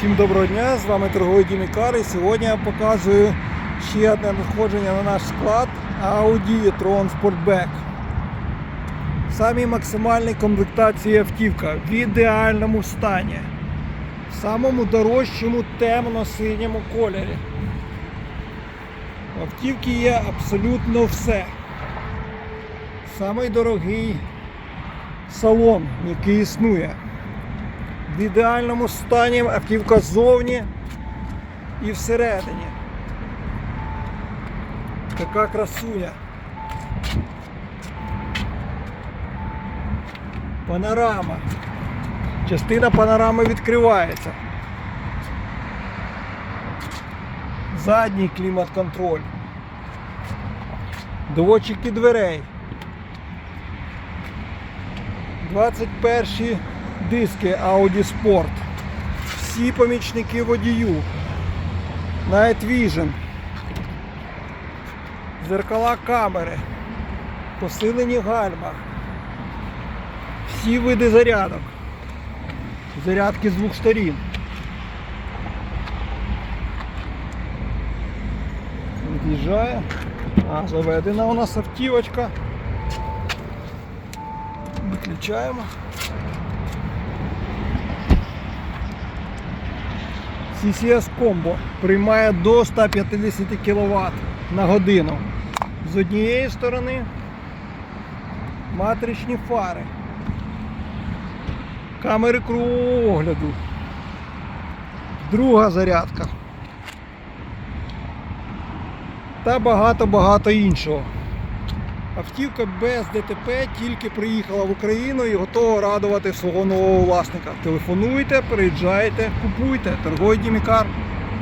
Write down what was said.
Всім доброго дня, з вами торговий Дімікар і сьогодні я показую ще одне надходження на наш склад Audi e-tron Sportback. В самій максимальній комплектації автівка в ідеальному стані, в самому дорожчому темно-синьому кольорі. В автівці є абсолютно все. Самий дорогий салон, який існує. В ідеальному стані автівка ззовні і всередині. Така красуня. Панорама. Частина панорами відкривається. Задній клімат-контроль. Доводчики дверей. 21 диски Audi Sport. Всі помічники водію. Night Vision. Зеркала камери. Посилені гальма. Всі види зарядок. Зарядки з двох сторін. Від'їжджає. А, заведена у нас автівочка. Виключаємо. CCS Combo приймає до 150 кВт на годину. З однієї сторони матричні фари, камери кругового огляду, друга зарядка та багато-багато іншого. Автівка без ДТП тільки приїхала в Україну і готова радувати свого нового власника. Телефонуйте, приїжджайте, купуйте. Торговий Дімікар.